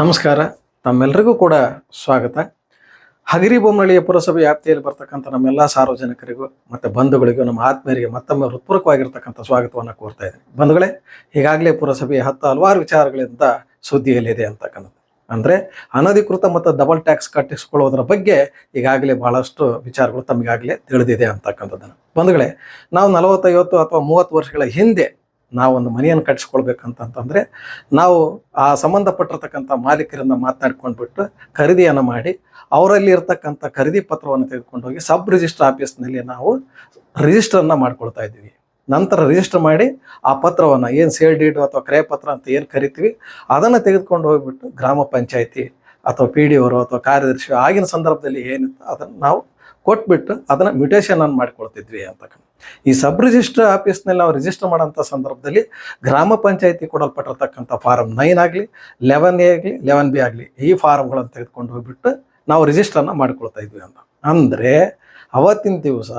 ನಮಸ್ಕಾರ. ತಮ್ಮೆಲ್ಲರಿಗೂ ಕೂಡ ಸ್ವಾಗತ. ಹಗರಿ ಬೊಮ್ಮಳಿಯ ಪುರಸಭೆ ವ್ಯಾಪ್ತಿಯಲ್ಲಿ ಬರ್ತಕ್ಕಂಥ ನಮ್ಮೆಲ್ಲ ಸಾರ್ವಜನಿಕರಿಗೂ ಮತ್ತು ಬಂಧುಗಳಿಗೂ ನಮ್ಮ ಆತ್ಮೀಯರಿಗೆ ಮತ್ತೊಮ್ಮೆ ಹೃತ್ಪೂರ್ವಕವಾಗಿರ್ತಕ್ಕಂಥ ಸ್ವಾಗತವನ್ನು ಕೋರ್ತಾ ಇದ್ದೀನಿ. ಬಂಧುಗಳೇ, ಈಗಾಗಲೇ ಪುರಸಭೆಯ ಹತ್ತು ಹಲವಾರು ವಿಚಾರಗಳಿಂದ ಸುದ್ದಿಯಲ್ಲಿದೆ ಅಂತಕ್ಕಂಥದ್ದು. ಅಂದರೆ ಅನಧಿಕೃತ ಮತ್ತು ಡಬಲ್ ಟ್ಯಾಕ್ಸ್ ಕಟ್ಟಿಸ್ಕೊಳ್ಳೋದ್ರ ಬಗ್ಗೆ ಈಗಾಗಲೇ ಬಹಳಷ್ಟು ವಿಚಾರಗಳು ತಮಗಾಗಲೇ ತಿಳಿದಿದೆ ಅಂತಕ್ಕಂಥದ್ದನ್ನು. ಬಂಧುಗಳೇ, ನಾವು ನಲವತ್ತೈವತ್ತು ಅಥವಾ ಮೂವತ್ತು ವರ್ಷಗಳ ಹಿಂದೆ ನಾವೊಂದು ಮನೆಯನ್ನು ಕಟ್ಟಿಸ್ಕೊಳ್ಬೇಕಂತಂತಂದರೆ ನಾವು ಆ ಸಂಬಂಧಪಟ್ಟಿರ್ತಕ್ಕಂಥ ಮಾಲೀಕರಿಂದ ಮಾತನಾಡ್ಕೊಂಡ್ಬಿಟ್ಟು ಖರೀದಿಯನ್ನು ಮಾಡಿ ಅವರಲ್ಲಿ ಇರ್ತಕ್ಕಂಥ ಖರೀದಿ ಪತ್ರವನ್ನು ತೆಗೆದುಕೊಂಡು ಹೋಗಿ ಸಬ್ ರಿಜಿಸ್ಟರ್ ಆಫೀಸ್ನಲ್ಲಿ ನಾವು ರಿಜಿಸ್ಟರನ್ನು ಮಾಡ್ಕೊಳ್ತಾ ಇದ್ದೀವಿ. ನಂತರ ರಿಜಿಸ್ಟರ್ ಮಾಡಿ ಆ ಪತ್ರವನ್ನು ಏನು ಸೇಲ್ ಡೀಡು ಅಥವಾ ಕ್ರಯ ಪತ್ರ ಅಂತ ಏನು ಕರಿತೀವಿ ಅದನ್ನು ತೆಗೆದುಕೊಂಡು ಹೋಗಿಬಿಟ್ಟು ಗ್ರಾಮ ಪಂಚಾಯಿತಿ ಅಥವಾ ಪಿ ಡಿ ಅವರು ಅಥವಾ ಕಾರ್ಯದರ್ಶಿ ಆಗಿನ ಸಂದರ್ಭದಲ್ಲಿ ಏನಿತ್ತು ಅದನ್ನು ನಾವು ಕೊಟ್ಬಿಟ್ಟು ಅದನ್ನು ಮ್ಯೂಟೇಷನ್ ಅನ್ನು ಮಾಡ್ಕೊಳ್ತಿದ್ವಿ ಅಂತಕ್ಕಂಥ ಈ ಸಬ್ ರಿಜಿಸ್ಟರ್ ಆಫೀಸ್ನಲ್ಲಿ ನಾವು ರಿಜಿಸ್ಟರ್ ಮಾಡೋಂಥ ಸಂದರ್ಭದಲ್ಲಿ ಗ್ರಾಮ ಪಂಚಾಯಿತಿ ಕೊಡಲ್ಪಟ್ಟಿರ್ತಕ್ಕಂಥ ಫಾರಮ್ ನೈನ್ ಆಗಲಿ ಲೆವೆನ್ ಎ ಆಗಲಿ ಲೆವೆನ್ ಬಿ ಆಗಲಿ ಈ ಫಾರಮ್ಗಳನ್ನು ತೆಗೆದುಕೊಂಡು ಹೋಗ್ಬಿಟ್ಟು ನಾವು ರಿಜಿಸ್ಟರ್ನ ಮಾಡ್ಕೊಳ್ತಾ ಇದ್ವಿ ಅಂತ. ಅಂದರೆ ಅವತ್ತಿನ ದಿವಸ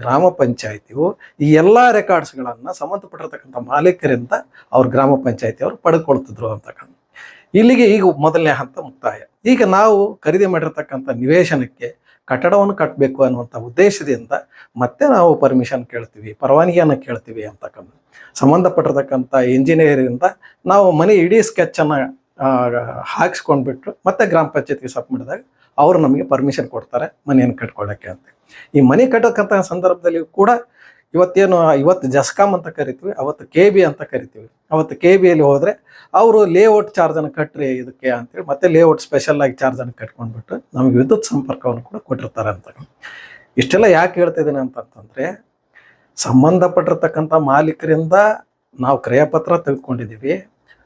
ಗ್ರಾಮ ಪಂಚಾಯತಿಯು ಈ ಎಲ್ಲ ರೆಕಾರ್ಡ್ಸ್ಗಳನ್ನು ಸಂಬಂಧಪಟ್ಟಿರ್ತಕ್ಕಂಥ ಮಾಲೀಕರಿಂದ ಅವ್ರ ಗ್ರಾಮ ಪಂಚಾಯತಿಯವರು ಪಡೆದುಕೊಳ್ತಿದ್ರು ಅಂತಕ್ಕಂಥ ಇಲ್ಲಿಗೆ ಈಗ ಮೊದಲನೇ ಹಂತ ಮುಕ್ತಾಯ. ಈಗ ನಾವು ಖರೀದಿ ಮಾಡಿರ್ತಕ್ಕಂಥ ನಿವೇಶನಕ್ಕೆ ಕಟ್ಟಡವನ್ನು ಕಟ್ಟಬೇಕು ಅನ್ನುವಂಥ ಉದ್ದೇಶದಿಂದ ಮತ್ತೆ ನಾವು ಪರ್ಮಿಷನ್ ಕೇಳ್ತೀವಿ, ಪರವಾನಗಿಯನ್ನು ಕೇಳ್ತೀವಿ ಅಂತಕ್ಕಂಥ, ಸಂಬಂಧಪಟ್ಟಿರ್ತಕ್ಕಂಥ ಇಂಜಿನಿಯರಿಂದ ನಾವು ಮನೆ ಇಡೀ ಸ್ಕೆಚ್ಚನ್ನು ಹಾಕಿಸ್ಕೊಂಡ್ಬಿಟ್ಟು ಮತ್ತೆ ಗ್ರಾಮ ಪಂಚಾಯತ್ಗೆ ಸಬ್ ಮಾಡಿದಾಗ ಅವರು ನಮಗೆ ಪರ್ಮಿಷನ್ ಕೊಡ್ತಾರೆ ಮನೆಯನ್ನು ಕಟ್ಕೊಳ್ಳೋಕ್ಕೆ ಅಂತ. ಈ ಮನೆ ಕಟ್ಟೋಕ್ಕಂಥ ಸಂದರ್ಭದಲ್ಲಿ ಕೂಡ ಇವತ್ತೇನು, ಇವತ್ತು ಜಸ್ಕಾಮ್ ಅಂತ ಕರಿತೀವಿ, ಅವತ್ತು ಕೆ ಬಿ ಅಂತ ಕರಿತೀವಿ. ಅವತ್ತು ಕೆ ಬಿಯಲ್ಲಿ ಹೋದರೆ ಅವರು ಲೇಔಟ್ ಚಾರ್ಜನ್ನು ಕಟ್ಟ್ರಿ ಇದಕ್ಕೆ ಅಂತೇಳಿ, ಮತ್ತೆ ಲೇಔಟ್ ಸ್ಪೆಷಲ್ ಆಗಿ ಚಾರ್ಜನ್ನು ಕಟ್ಕೊಂಡ್ಬಿಟ್ಟು ನಮಗೆ ವಿದ್ಯುತ್ ಸಂಪರ್ಕವನ್ನು ಕೂಡ ಕೊಟ್ಟಿರ್ತಾರೆ ಅಂತ. ಇಷ್ಟೆಲ್ಲ ಯಾಕೆ ಹೇಳ್ತಾ ಇದ್ದೀನಿ ಅಂತಂತಂದರೆ, ಸಂಬಂಧಪಟ್ಟಿರ್ತಕ್ಕಂಥ ಮಾಲೀಕರಿಂದ ನಾವು ಕ್ರಯಪತ್ರ ತೆಗೆದುಕೊಂಡಿದ್ದೀವಿ.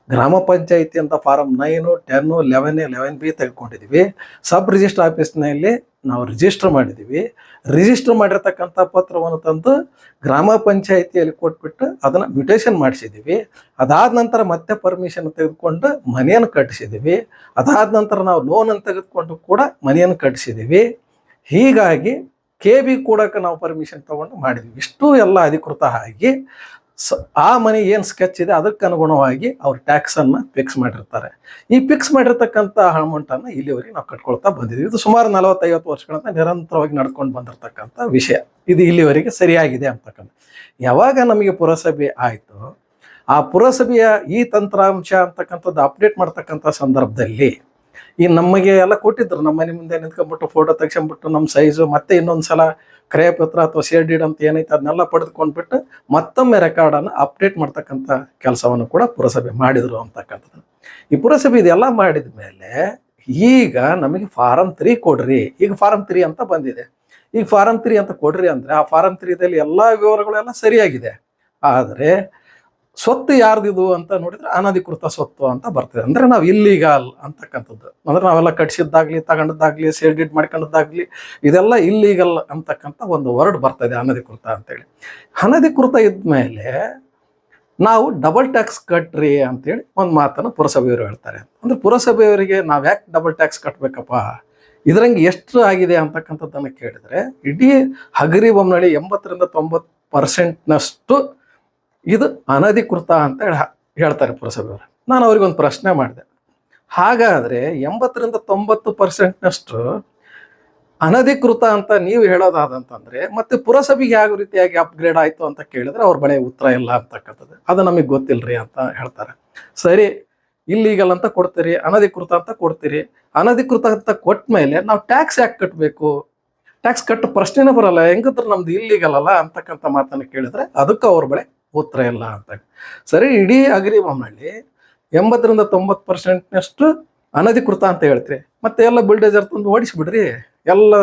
ಗ್ರಾಮ ಪಂಚಾಯಿತಿ ಅಂತ form nine, ten, eleven eleven B ತೆಗೆದುಕೊಂಡಿದ್ದೀವಿ sub register ಆಫೀಸ್ನಲ್ಲಿ ನಾವು ರಿಜಿಸ್ಟರ್ ಮಾಡಿದ್ದೀವಿ ರಿಜಿಸ್ಟರ್ ಮಾಡಿರ್ತಕ್ಕಂಥ ಪತ್ರವನ್ನು ತಂದು ಗ್ರಾಮ ಪಂಚಾಯಿತಿಯಲ್ಲಿ ಕೊಟ್ಬಿಟ್ಟು ಅದನ್ನು ಮ್ಯೂಟೇಷನ್ ಮಾಡಿಸಿದ್ದೀವಿ ಅದಾದ ನಂತರ ಮತ್ತೆ ಪರ್ಮಿಷನ್ ತೆಗೆದುಕೊಂಡು ಮನೆಯನ್ನು ಕಟ್ಟಿಸಿದ್ದೀವಿ ಅದಾದ ನಂತರ ನಾವು ಲೋನನ್ನು ತೆಗೆದುಕೊಂಡು ಕೂಡ ಮನೆಯನ್ನು ಕಟ್ಟಿಸಿದ್ದೀವಿ ಹೀಗಾಗಿ ಕೆ ಬಿ ಕೂಡಕ್ಕೆ ನಾವು ಪರ್ಮಿಷನ್ ತೊಗೊಂಡು ಮಾಡಿದ್ವಿ. ಇಷ್ಟು ಎಲ್ಲ ಅಧಿಕೃತ ಆಗಿ ಸ, ಆ ಮನೆ ಏನು ಸ್ಕೆಚ್ ಇದೆ ಅದಕ್ಕೆ ಅನುಗುಣವಾಗಿ ಅವ್ರು ಟ್ಯಾಕ್ಸನ್ನು ಫಿಕ್ಸ್ ಮಾಡಿರ್ತಾರೆ. ಈ ಫಿಕ್ಸ್ ಮಾಡಿರ್ತಕ್ಕಂಥ ಅಮೌಂಟನ್ನು ಇಲ್ಲಿವರೆಗೆ ನಾವು ಕಟ್ಕೊಳ್ತಾ ಬಂದಿದ್ದೀವಿ. ಇದು ಸುಮಾರು ನಲವತ್ತೈವತ್ತು ವರ್ಷಗಳಿಂದ ನಿರಂತರವಾಗಿ ನಡ್ಕೊಂಡು ಬಂದಿರತಕ್ಕಂಥ ವಿಷಯ. ಇದು ಇಲ್ಲಿವರೆಗೆ ಸರಿಯಾಗಿದೆ ಅಂತಕ್ಕಂಥ. ಯಾವಾಗ ನಮಗೆ ಪುರಸಭೆ ಆಯಿತು, ಆ ಪುರಸಭೆಯ ಈ ತಂತ್ರಾಂಶ ಅಂತಕ್ಕಂಥದ್ದು ಅಪ್ಡೇಟ್ ಮಾಡ್ತಕ್ಕಂಥ ಸಂದರ್ಭದಲ್ಲಿ ಈ ನಮಗೆ ಎಲ್ಲ ಕೊಟ್ಟಿದ್ರು. ನಮ್ಮ ಮನೆ ಮುಂದೆ ನಿಂತ್ಕೊಂಡ್ಬಿಟ್ಟು ಫೋಟೋ ತೆಗ್ಸ್ಕೊಂಡ್ಬಿಟ್ಟು ನಮ್ಮ ಸೈಜು ಮತ್ತೆ ಇನ್ನೊಂದು ಸಲ ಕ್ರಯಪತ್ರ ಅಥವಾ ಶೇರ್ ಡೀಡ್ ಅಂತ ಏನೈತೆ ಅದನ್ನೆಲ್ಲ ಪಡೆದುಕೊಂಡ್ಬಿಟ್ಟು ಮತ್ತೊಮ್ಮೆ ರೆಕಾರ್ಡನ್ನು ಅಪ್ಡೇಟ್ ಮಾಡ್ತಕ್ಕಂಥ ಕೆಲಸವನ್ನು ಕೂಡ ಪುರಸಭೆ ಮಾಡಿದರು ಅಂತಕ್ಕಂಥದ್ದು. ಈ ಪುರಸಭೆ ಇದೆಲ್ಲ ಮಾಡಿದ ಮೇಲೆ ಈಗ ನಮಗೆ ಫಾರಮ್ ತ್ರೀ ಕೊಡ್ರಿ. ಈಗ ಫಾರಮ್ ತ್ರೀ ಅಂತ ಬಂದಿದೆ. ಈಗ ಫಾರಮ್ ತ್ರೀ ಅಂತ ಕೊಡ್ರಿ ಅಂದರೆ ಆ ಫಾರಮ್ ತ್ರೀದಲ್ಲಿ ಎಲ್ಲ ವಿವರಗಳೆಲ್ಲ ಸರಿಯಾಗಿದೆ. ಆದರೆ ಸ್ವತ್ತು ಯಾರ್ದಿದು ಅಂತ ನೋಡಿದ್ರೆ ಅನಧಿಕೃತ ಸ್ವತ್ತು ಅಂತ ಬರ್ತದೆ. ಅಂದ್ರೆ ನಾವು ಇಲ್ಲಿಗಾಲ್ ಅಂತಕ್ಕಂಥದ್ದು. ಅಂದ್ರೆ ನಾವೆಲ್ಲ ಕಟ್ಸಿದ್ದಾಗ್ಲಿ, ತಗೊಂಡದ್ದಾಗ್ಲಿ ಸೇಲ್ಡಿಡ್ ಮಾಡ್ಕೊಂಡದ್ದಾಗ್ಲಿ, ಇದೆಲ್ಲ ಇಲ್ಲಿಗಲ್ ಅಂತಕ್ಕಂಥ ಒಂದು ವರ್ಡ್ ಬರ್ತದೆ ಅನಧಿಕೃತ ಅಂತೇಳಿ. ಅನಧಿಕೃತ ಇದ್ಮೇಲೆ ನಾವು ಡಬಲ್ ಟ್ಯಾಕ್ಸ್ ಕಟ್ರಿ ಅಂತೇಳಿ ಒಂದು ಮಾತನ್ನು ಪುರಸಭೆಯವರು ಹೇಳ್ತಾರೆ. ಅಂದ್ರೆ ಪುರಸಭೆಯವರಿಗೆ ನಾವು ಯಾಕೆ ಡಬಲ್ ಟ್ಯಾಕ್ಸ್ ಕಟ್ಟಬೇಕಪ್ಪ ಇದರಂಗೆ ಎಷ್ಟು ಆಗಿದೆ ಅಂತಕ್ಕಂಥದ್ದನ್ನು ಕೇಳಿದ್ರೆ, ಇಡೀ ಹಗರಿ ಬೊಮ್ಮನಹಳ್ಳಿ ಎಂಬತ್ತರಿಂದ ತೊಂಬತ್ತು ಪರ್ಸೆಂಟ್ನಷ್ಟು ಇದು ಅನಧಿಕೃತ ಅಂತ ಹೇಳಿ, ಹೇಳ್ತಾರೆ ಪುರಸಭೆಯವರು. ನಾನು ಅವ್ರಿಗೊಂದು ಪ್ರಶ್ನೆ ಮಾಡಿದೆ. ಹಾಗಾದರೆ ಎಂಬತ್ತರಿಂದ ತೊಂಬತ್ತು ಪರ್ಸೆಂಟ್ನಷ್ಟು ಅನಧಿಕೃತ ಅಂತ ನೀವು ಹೇಳೋದಾದಂತಂದರೆ, ಮತ್ತೆ ಪುರಸಭೆಗೆ ಯಾವ ರೀತಿಯಾಗಿ ಅಪ್ಗ್ರೇಡ್ ಆಯಿತು ಅಂತ ಕೇಳಿದ್ರೆ ಅವ್ರ ಬಳಿ ಉತ್ತರ ಇಲ್ಲ ಅಂತಕ್ಕಂಥದ್ದು. ಅದು ನಮಗೆ ಗೊತ್ತಿಲ್ಲರಿ ಅಂತ ಹೇಳ್ತಾರೆ. ಸರಿ ಇಲ್ಲೀಗಲ್ ಅಂತ ಕೊಡ್ತೀರಿ, ಅನಧಿಕೃತ ಅಂತ ಕೊಡ್ತೀರಿ. ಅನಧಿಕೃತ ಅಂತ ಕೊಟ್ಟ ಮೇಲೆ ನಾವು ಟ್ಯಾಕ್ಸ್ ಯಾಕೆ ಕಟ್ಟಬೇಕು ಟ್ಯಾಕ್ಸ್ ಕಟ್ಟೋ ಪ್ರಶ್ನೆನೇ ಬರಲ್ಲ. ಹೆಂಗಿದ್ರೆ ನಮ್ದು ಇಲ್ಲೀಗಲ್ ಅಲ್ಲ ಅಂತಕ್ಕಂಥ ಮಾತನ್ನು ಕೇಳಿದ್ರೆ ಅದಕ್ಕೆ ಅವ್ರ ಬಳಿ ಉತ್ತರ ಇಲ್ಲ ಅಂತ. ಸರಿ, ಇಡೀ ಅಗ್ರಿ ಬೊಮ್ಮನಹಳ್ಳಿ ಎಂಬತ್ತರಿಂದ ತೊಂಬತ್ತು ಪರ್ಸೆಂಟ್ನಷ್ಟು ಅನಧಿಕೃತ ಅಂತ ಹೇಳ್ತೀರಿ. ಮತ್ತೆ ಎಲ್ಲ ಬಿಲ್ಡೇಜರ್ ತಂದು ಓಡಿಸಿಬಿಡ್ರಿ, ಎಲ್ಲ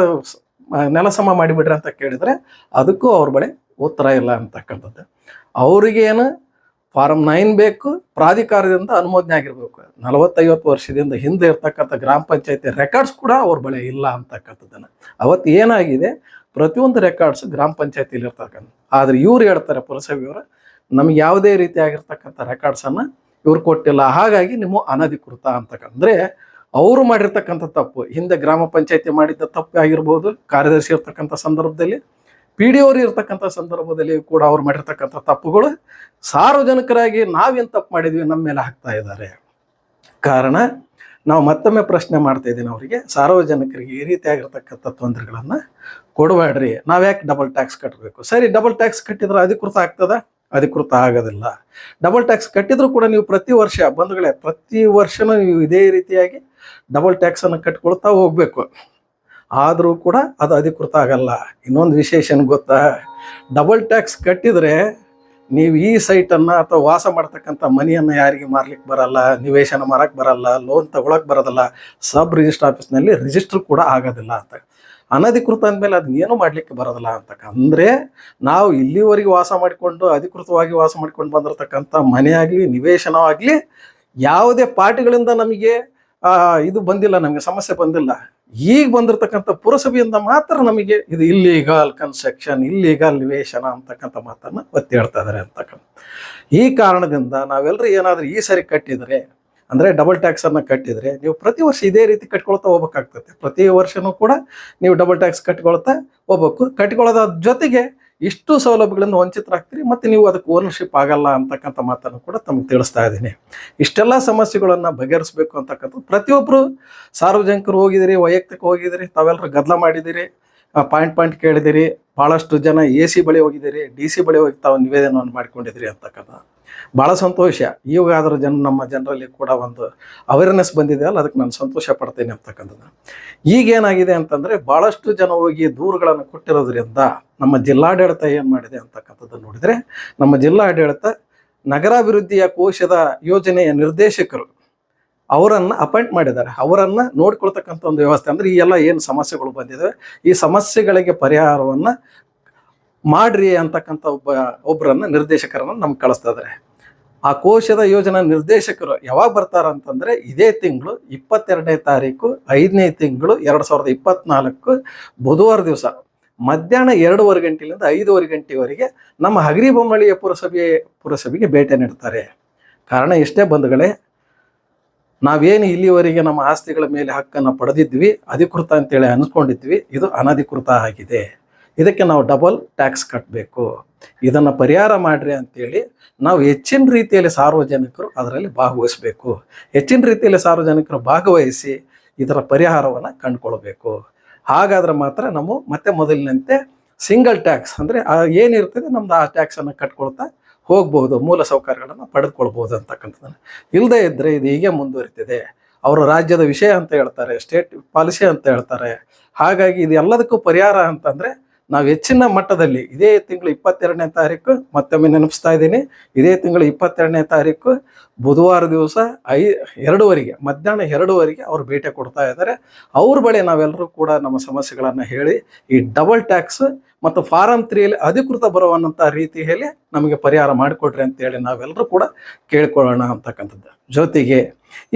ನೆಲ ಸಮ ಮಾಡಿಬಿಡ್ರಿ ಅಂತ ಕೇಳಿದ್ರೆ ಅದಕ್ಕೂ ಅವ್ರ ಬಳಿ ಉತ್ತರ ಇಲ್ಲ ಅಂತಕ್ಕಂಥದ್ದು. ಅವ್ರಿಗೇನು ಫಾರ್ಮ್ ನೈನ್ ಬೇಕು, ಪ್ರಾಧಿಕಾರದಿಂದ ಅನುಮೋದನೆ ಆಗಿರ್ಬೇಕು. ನಲವತ್ತೈವತ್ತು ವರ್ಷದಿಂದ ಹಿಂದೆ ಇರ್ತಕ್ಕಂಥ ಗ್ರಾಮ ಪಂಚಾಯತಿ ರೆಕಾರ್ಡ್ಸ್ ಕೂಡ ಅವ್ರ ಬಳಿ ಇಲ್ಲ ಅಂತಕ್ಕಂಥದ್ದನ್ನು. ಅವತ್ತು ಏನಾಗಿದೆ ಪ್ರತಿಯೊಂದು ರೆಕಾರ್ಡ್ಸ್ ಗ್ರಾಮ ಪಂಚಾಯತಿಲಿ ಇರ್ತಕ್ಕಂಥ ಆದ್ರೆ ಇವ್ರು ಹೇಳ್ತಾರೆ ಪುರಸಭೆಯವರು ನಮ್ಗೆ ಯಾವುದೇ ರೀತಿಯಾಗಿರ್ತಕ್ಕಂಥ ರೆಕಾರ್ಡ್ಸನ್ನು ಇವ್ರು ಕೊಟ್ಟಿಲ್ಲ. ಹಾಗಾಗಿ ನಿಮ್ಮ ಅನಧಿಕೃತ ಅಂತಕ್ಕಂದ್ರೆ ಅವರು ಮಾಡಿರ್ತಕ್ಕಂಥ ತಪ್ಪು. ಹಿಂದೆ ಗ್ರಾಮ ಪಂಚಾಯತಿ ಮಾಡಿದ್ದ ತಪ್ಪು ಆಗಿರ್ಬೋದು, ಕಾರ್ಯದರ್ಶಿ ಇರ್ತಕ್ಕಂಥ ಸಂದರ್ಭದಲ್ಲಿ ಪಿ ಡಿ ಅವರು ಇರ್ತಕ್ಕಂಥ ಸಂದರ್ಭದಲ್ಲಿ ಕೂಡ ಅವ್ರು ಮಾಡಿರ್ತಕ್ಕಂಥ ತಪ್ಪುಗಳು ಸಾರ್ವಜನಿಕರಾಗಿ ನಾವೇನು ತಪ್ಪು ಮಾಡಿದ್ವಿ ನಮ್ಮ ಮೇಲೆ ಹಾಕ್ತಾ ಇದ್ದಾರೆ. ಕಾರಣ ನಾವು ಮತ್ತೊಮ್ಮೆ ಪ್ರಶ್ನೆ ಮಾಡ್ತಾ ಇದ್ದೀನಿ ಅವರಿಗೆ. ಸಾರ್ವಜನಿಕರಿಗೆ ಈ ರೀತಿಯಾಗಿರ್ತಕ್ಕಂಥ ತೊಂದರೆಗಳನ್ನು ಕೊಡಬೇಡ್ರಿ. ನಾವು ಯಾಕೆ ಡಬಲ್ ಟ್ಯಾಕ್ಸ್ ಕಟ್ಟಬೇಕು ಸರಿ ಡಬಲ್ ಟ್ಯಾಕ್ಸ್ ಕಟ್ಟಿದ್ರೆ ಅಧಿಕೃತ ಆಗ್ತದ? ಅಧಿಕೃತ ಆಗೋದಿಲ್ಲ. ಡಬಲ್ ಟ್ಯಾಕ್ಸ್ ಕಟ್ಟಿದ್ರು ಕೂಡ ನೀವು ಪ್ರತಿ ವರ್ಷ, ಬಂಧುಗಳೇ, ಪ್ರತಿ ವರ್ಷನೂ ನೀವು ಇದೇ ರೀತಿಯಾಗಿ ಡಬಲ್ ಟ್ಯಾಕ್ಸನ್ನು ಕಟ್ಕೊಳ್ತಾ ಹೋಗಬೇಕು. ಆದರೂ ಕೂಡ ಅದು ಅಧಿಕೃತ ಆಗಲ್ಲ. ಇನ್ನೊಂದು ವಿಶೇಷ ಗೊತ್ತಾ? ಡಬಲ್ ಟ್ಯಾಕ್ಸ್ ಕಟ್ಟಿದರೆ ನೀವು ಈ ಸೈಟನ್ನು ಅಥವಾ ವಾಸ ಮಾಡ್ತಕ್ಕಂಥ ಮನೆಯನ್ನು ಯಾರಿಗೆ ಮಾರ್ಲಿಕ್ಕೆ ಬರಲ್ಲ, ನಿವೇಶನ ಮಾರಕ್ಕೆ ಬರಲ್ಲ ಲೋನ್ ತಗೊಳಕ್ಕೆ ಬರೋದಿಲ್ಲ ಸಬ್ ರಿಜಿಸ್ಟರ್ ಆಫೀಸ್ನಲ್ಲಿ ರಿಜಿಸ್ಟರ್ ಕೂಡ ಆಗೋದಿಲ್ಲ ಅಂತ. ಅನಧಿಕೃತ ಅಂದಮೇಲೆ ಅದನ್ನೇನು ಮಾಡಲಿಕ್ಕೆ ಬರೋದಿಲ್ಲ ಅಂತಕ್ಕ ಅಂದರೆ ನಾವು ಇಲ್ಲಿವರೆಗೆ ವಾಸ ಮಾಡಿಕೊಂಡು, ಅಧಿಕೃತವಾಗಿ ವಾಸ ಮಾಡ್ಕೊಂಡು ಬಂದಿರತಕ್ಕಂಥ ಮನೆಯಾಗಲಿ, ನಿವೇಶನವಾಗಲಿ, ಯಾವುದೇ ಪಾರ್ಟಿಗಳಿಂದ ನಮಗೆ ಇದು ಬಂದಿಲ್ಲ, ನಮಗೆ ಸಮಸ್ಯೆ ಬಂದಿಲ್ಲ. ಈಗ ಬಂದಿರತಕ್ಕಂಥ ಪುರಸಭೆಯಿಂದ ಮಾತ್ರ ನಮಗೆ ಇದು ಇಲ್ಲೀಗಲ್ ಕನ್ಸ್ಟ್ರಕ್ಷನ್ ಇಲ್ಲೀಗಲ್ ನಿವೇಶನ ಅಂತಕ್ಕಂಥ ಮಾತನ್ನು ಒತ್ತಿ ಹೇಳ್ತಾ ಇದ್ದಾರೆ ಅಂತಕ್ಕಂಥ. ಈ ಕಾರಣದಿಂದ ನಾವೆಲ್ಲರೂ ಏನಾದರೂ ಈ ಸರಿ ಕಟ್ಟಿದರೆ, ಅಂದರೆ ಡಬಲ್ ಟ್ಯಾಕ್ಸನ್ನು ಕಟ್ಟಿದರೆ, ನೀವು ಪ್ರತಿ ವರ್ಷ ಇದೇ ರೀತಿ ಕಟ್ಕೊಳ್ತಾ ಹೋಗ್ಬೇಕಾಗ್ತದೆ. ಪ್ರತಿ ವರ್ಷನೂ ಕೂಡ ನೀವು ಡಬಲ್ ಟ್ಯಾಕ್ಸ್ ಕಟ್ಕೊಳ್ತಾ ಹೋಗ್ಬೇಕು. ಕಟ್ಕೊಳ್ಳೋದ್ರ ಜೊತೆಗೆ ಇಷ್ಟು ಸೌಲಭ್ಯಗಳಿಂದ ವಂಚಿತರಾಗ್ತೀರಿ, ಮತ್ತು ನೀವು ಅದಕ್ಕೆ ಓನರ್ಶಿಪ್ ಆಗಲ್ಲ ಅಂತಕ್ಕಂಥ ಮಾತನ್ನು ಕೂಡ ತಮಗೆ ತಿಳಿಸ್ತಾ ಇದ್ದೀನಿ. ಇಷ್ಟೆಲ್ಲ ಸಮಸ್ಯೆಗಳನ್ನು ಬಗೆಹರಿಸಬೇಕು ಅಂತಕ್ಕಂಥದ್ದು ಪ್ರತಿಯೊಬ್ಬರು ಸಾರ್ವಜನಿಕರು ಹೋಗಿದ್ದೀರಿ, ವೈಯಕ್ತಿಕ ಹೋಗಿದ್ದೀರಿ, ತಾವೆಲ್ಲರೂ ಗದ್ದಲ ಮಾಡಿದ್ದೀರಿ ಪಾಯಿಂಟ್ ಪಾಯಿಂಟ್ ಕೇಳಿದಿರಿ ಭಾಳಷ್ಟು ಜನ ಎ ಸಿ ಬಳಿ ಹೋಗಿದ್ದೀರಿ ಡಿ ಸಿ ಬಳಿ ಹೋಗಿ ತಾವು ನಿವೇದನವನ್ನು ಮಾಡ್ಕೊಂಡಿದ್ದೀರಿ ಅಂತಕ್ಕಂಥ ಭಾಳ ಸಂತೋಷ. ಈಗಾದರೂ ಜನ ನಮ್ಮ ಜನರಲ್ಲಿ ಕೂಡ ಒಂದು ಅವೇರ್ನೆಸ್ ಬಂದಿದೆ ಅಲ್ಲ, ಅದಕ್ಕೆ ನಾನು ಸಂತೋಷ ಪಡ್ತೇನೆ ಅಂತಕ್ಕಂಥದ್ದು. ಈಗೇನಾಗಿದೆ ಅಂತಂದರೆ ಭಾಳಷ್ಟು ಜನ ಹೋಗಿ ದೂರುಗಳನ್ನು ಕೊಟ್ಟಿರೋದ್ರಿಂದ ನಮ್ಮ ಜಿಲ್ಲಾಡಳಿತ ಏನು ಮಾಡಿದೆ ಅಂತಕ್ಕಂಥದ್ದು ನೋಡಿದರೆ, ನಮ್ಮ ಜಿಲ್ಲಾಡಳಿತ ನಗರಾಭಿವೃದ್ಧಿಯ ಕೋಶದ ಯೋಜನೆಯ ನಿರ್ದೇಶಕರು ಅವರನ್ನು ಅಪಾಯಿಂಟ್ ಮಾಡಿದ್ದಾರೆ. ಅವರನ್ನು ನೋಡ್ಕೊಳ್ತಕ್ಕಂಥ ಒಂದು ವ್ಯವಸ್ಥೆ ಅಂದರೆ ಈ ಎಲ್ಲ ಏನು ಸಮಸ್ಯೆಗಳು ಬಂದಿದ್ದಾವೆ ಈ ಸಮಸ್ಯೆಗಳಿಗೆ ಪರಿಹಾರವನ್ನು ಮಾಡ್ರಿ ಅಂತಕ್ಕಂಥ ಒಬ್ಬ ಒಬ್ಬರನ್ನ ನಿರ್ದೇಶಕರನ್ನು ನಮ್ಗೆ ಕಳಿಸ್ತಾ ಇದ್ದಾರೆ ಆ ಕೋಶದ ಯೋಜನಾ ನಿರ್ದೇಶಕರು ಯಾವಾಗ ಬರ್ತಾರೆ ಅಂತಂದರೆ ಇದೇ ತಿಂಗಳು ಇಪ್ಪತ್ತೆರಡನೇ ತಾರೀಕು, ಐದನೇ ತಿಂಗಳು ಎರಡು ಸಾವಿರದ ಇಪ್ಪತ್ನಾಲ್ಕು ಬುಧವಾರ ದಿವಸ. ಮಧ್ಯಾಹ್ನ ಎರಡೂವರೆ ಗಂಟೆಯಿಂದ ಐದೂವರೆ ಗಂಟೆವರೆಗೆ ನಮ್ಮ ಹಗರಿಬೊಮ್ಮಳಿಯ ಪುರಸಭೆ, ಪುರಸಭೆಗೆ ಭೇಟಿ ನೀಡ್ತಾರೆ. ಕಾರಣ ಎಷ್ಟೇ ಬಂಧುಗಳೇ, ನಾವೇನು ಇಲ್ಲಿವರೆಗೆ ನಮ್ಮ ಆಸ್ತಿಗಳ ಮೇಲೆ ಹಕ್ಕನ್ನು ಪಡೆದಿದ್ವಿ, ಅಧಿಕೃತ ಅಂತೇಳಿ ಅನ್ಸ್ಕೊಂಡಿದ್ವಿ ಇದು ಅನಧಿಕೃತ ಆಗಿದೆ. ಇದಕ್ಕೆ ನಾವು ಡಬಲ್ ಟ್ಯಾಕ್ಸ್ ಕಟ್ಟಬೇಕು ಇದನ್ನು ಪರಿಹಾರ ಮಾಡಿರಿ ಅಂತೇಳಿ ನಾವು ಹೆಚ್ಚಿನ ರೀತಿಯಲ್ಲಿ ಸಾರ್ವಜನಿಕರು ಅದರಲ್ಲಿ ಭಾಗವಹಿಸಬೇಕು. ಹೆಚ್ಚಿನ ರೀತಿಯಲ್ಲಿ ಸಾರ್ವಜನಿಕರು ಭಾಗವಹಿಸಿ ಇದರ ಪರಿಹಾರವನ್ನು ಕಂಡುಕೊಳ್ಬೇಕು. ಹಾಗಾದ್ರೆ ಮಾತ್ರ ನಾವು ಮತ್ತೆ ಮೊದಲಿನಂತೆ ಸಿಂಗಲ್ ಟ್ಯಾಕ್ಸ್ ಅಂದರೆ ಏನಿರ್ತದೆ ನಮ್ದು ಆ ಟ್ಯಾಕ್ಸನ್ನು ಕಟ್ಕೊಳ್ತಾ ಹೋಗ್ಬೋದು ಮೂಲ ಸೌಕರ್ಯಗಳನ್ನು ಪಡೆದುಕೊಳ್ಬೋದು ಅಂತಕ್ಕಂಥದ್ದನ್ನು. ಇಲ್ಲದೇ ಇದ್ದರೆ ಇದು ಹೀಗೆ ಮುಂದುವರಿತಿದೆ. ಅವರು ರಾಜ್ಯದ ವಿಷಯ ಅಂತ ಹೇಳ್ತಾರೆ ಸ್ಟೇಟ್ ಪಾಲಿಸಿ ಅಂತ ಹೇಳ್ತಾರೆ. ಹಾಗಾಗಿ ಇದು ಎಲ್ಲದಕ್ಕೂ ಪರಿಹಾರ ಅಂತಂದರೆ ನಾವು ಹೆಚ್ಚಿನ ಮಟ್ಟದಲ್ಲಿ ಇದೇ ತಿಂಗಳು ಇಪ್ಪತ್ತೆರಡನೇ ತಾರೀಕು ಮತ್ತೊಮ್ಮೆ ನೆನಪಿಸ್ತಾ ಇದ್ದೀನಿ. ಇದೇ ತಿಂಗಳು ಇಪ್ಪತ್ತೆರಡನೇ ತಾರೀಕು ಬುಧವಾರ ದಿವಸ ಐ, ಎರಡೂವರೆಗೆ, ಮಧ್ಯಾಹ್ನ ಎರಡೂವರೆಗೆ ಅವ್ರು ಭೇಟಿ ಕೊಡ್ತಾ ಇದ್ದಾರೆ. ಅವ್ರ ಬಳಿ ನಾವೆಲ್ಲರೂ ಕೂಡ ನಮ್ಮ ಸಮಸ್ಯೆಗಳನ್ನು ಹೇಳಿ, ಈ ಡಬಲ್ ಟ್ಯಾಕ್ಸ್ ಮತ್ತು ಫಾರಂ ತ್ರೀಯಲ್ಲಿ ಅಧಿಕೃತ ಬರುವನ್ನಂಥ ರೀತಿಯಲ್ಲಿ ನಮಗೆ ಪರಿಹಾರ ಮಾಡಿಕೊಡ್ರಿ ಅಂತೇಳಿ ನಾವೆಲ್ಲರೂ ಕೂಡ ಕೇಳ್ಕೊಳ್ಳೋಣ ಅಂತಕ್ಕಂಥದ್ದು. ಜೊತೆಗೆ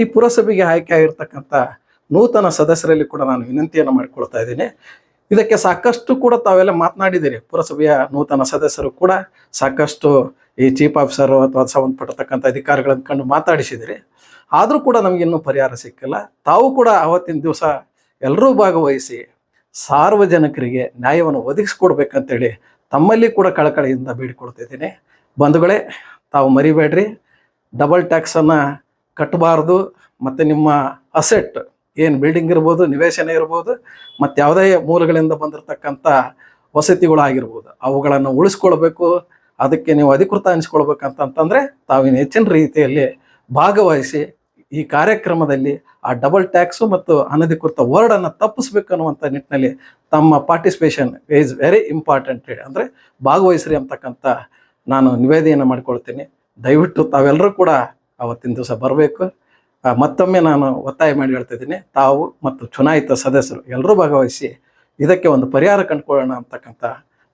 ಈ ಪುರಸಭೆಗೆ ಆಯ್ಕೆ ಆಗಿರ್ತಕ್ಕಂಥ ನೂತನ ಸದಸ್ಯರಲ್ಲಿ ಕೂಡ ನಾನು ವಿನಂತಿಯನ್ನು ಮಾಡಿಕೊಳ್ತಾ ಇದ್ದೀನಿ. ಇದಕ್ಕೆ ಸಾಕಷ್ಟು ಕೂಡ ತಾವೆಲ್ಲ ಮಾತನಾಡಿದ್ದೀರಿ. ಪುರಸಭೆಯ ನೂತನ ಸದಸ್ಯರು ಕೂಡ ಸಾಕಷ್ಟು ಈ ಚೀಫ್ ಆಫೀಸರು ಅಥವಾ ಸಂಬಂಧಪಟ್ಟತಕ್ಕಂಥ ಅಧಿಕಾರಿಗಳನ್ನು ಕಂಡು ಮಾತಾಡಿಸಿದಿರಿ. ಆದರೂ ಕೂಡ ನಮಗಿನ್ನೂ ಪರಿಹಾರ ಸಿಕ್ಕಿಲ್ಲ. ತಾವು ಕೂಡ ಆವತ್ತಿನ ದಿವಸ ಎಲ್ಲರೂ ಭಾಗವಹಿಸಿ ಸಾರ್ವಜನಿಕರಿಗೆ ನ್ಯಾಯವನ್ನು ಒದಗಿಸ್ಕೊಡ್ಬೇಕಂತೇಳಿ ತಮ್ಮಲ್ಲಿ ಕೂಡ ಕಳಕಳಿಯಿಂದ ಬೇಡಿಕೊಡ್ತಿದ್ದೀನಿ. ಬಂಧುಗಳೇ, ತಾವು ಮರಿಬೇಡ್ರಿ. ಡಬಲ್ ಟ್ಯಾಕ್ಸನ್ನು ಕಟ್ಟಬಾರ್ದು ಮತ್ತು ನಿಮ್ಮ ಅಸೆಟ್ ಏನು ಬಿಲ್ಡಿಂಗ್ ಇರ್ಬೋದು, ನಿವೇಶನ ಇರ್ಬೋದು, ಮತ್ತು ಯಾವುದೇ ಮೂಲಗಳಿಂದ ಬಂದಿರತಕ್ಕಂಥ ವಸತಿಗಳಾಗಿರ್ಬೋದು, ಅವುಗಳನ್ನು ಉಳಿಸ್ಕೊಳ್ಬೇಕು, ಅದಕ್ಕೆ ನೀವು ಅಧಿಕೃತ ಅನಿಸ್ಕೊಳ್ಬೇಕಂತಂತಂದರೆ ತಾವಿನ ಹೆಚ್ಚಿನ ರೀತಿಯಲ್ಲಿ ಭಾಗವಹಿಸಿ ಈ ಕಾರ್ಯಕ್ರಮದಲ್ಲಿ ಆ ಡಬಲ್ ಟ್ಯಾಕ್ಸು ಮತ್ತು ಅನಧಿಕೃತ ವರ್ಡನ್ನು ತಪ್ಪಿಸ್ಬೇಕು ಅನ್ನುವಂಥ ನಿಟ್ಟಿನಲ್ಲಿ ತಮ್ಮ ಪಾರ್ಟಿಸಿಪೇಷನ್ ಈಸ್ ವೆರಿ ಇಂಪಾರ್ಟೆಂಟ್ ಅಂದರೆ ಭಾಗವಹಿಸ್ರಿ ಅಂತಕ್ಕಂಥ ನಾನು ನಿವೇದನೆಯನ್ನು ಮಾಡಿಕೊಳ್ತೀನಿ. ದಯವಿಟ್ಟು ತಾವೆಲ್ಲರೂ ಕೂಡ ಅವತ್ತಿನ ದಿವಸ ಬರಬೇಕು. ಮತ್ತೊಮ್ಮೆ ನಾನು ಒತ್ತಾಯ ಮಾಡಿ ಹೇಳ್ತಿದ್ದೀನಿ ತಾವು ಮತ್ತು ಚುನಾಯಿತ ಸದಸ್ಯರು ಎಲ್ಲರೂ ಭಾಗವಹಿಸಿ ಇದಕ್ಕೆ ಒಂದು ಪರಿಹಾರ ಕಂಡುಕೊಳ್ಳೋಣ ಅಂತಕ್ಕಂಥ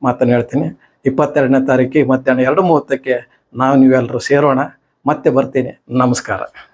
ಮಾತನ್ನು ಹೇಳ್ತೀನಿ. ಇಪ್ಪತ್ತೆರಡನೇ ತಾರೀಕಿಗೆ ಮಧ್ಯಾಹ್ನ ಎರಡು ಮೂವತ್ತಕ್ಕೆ ನಾವು ನೀವೆಲ್ಲರೂ ಸೇರೋಣ. ಮತ್ತೆ ಬರ್ತೀನಿ. ನಮಸ್ಕಾರ.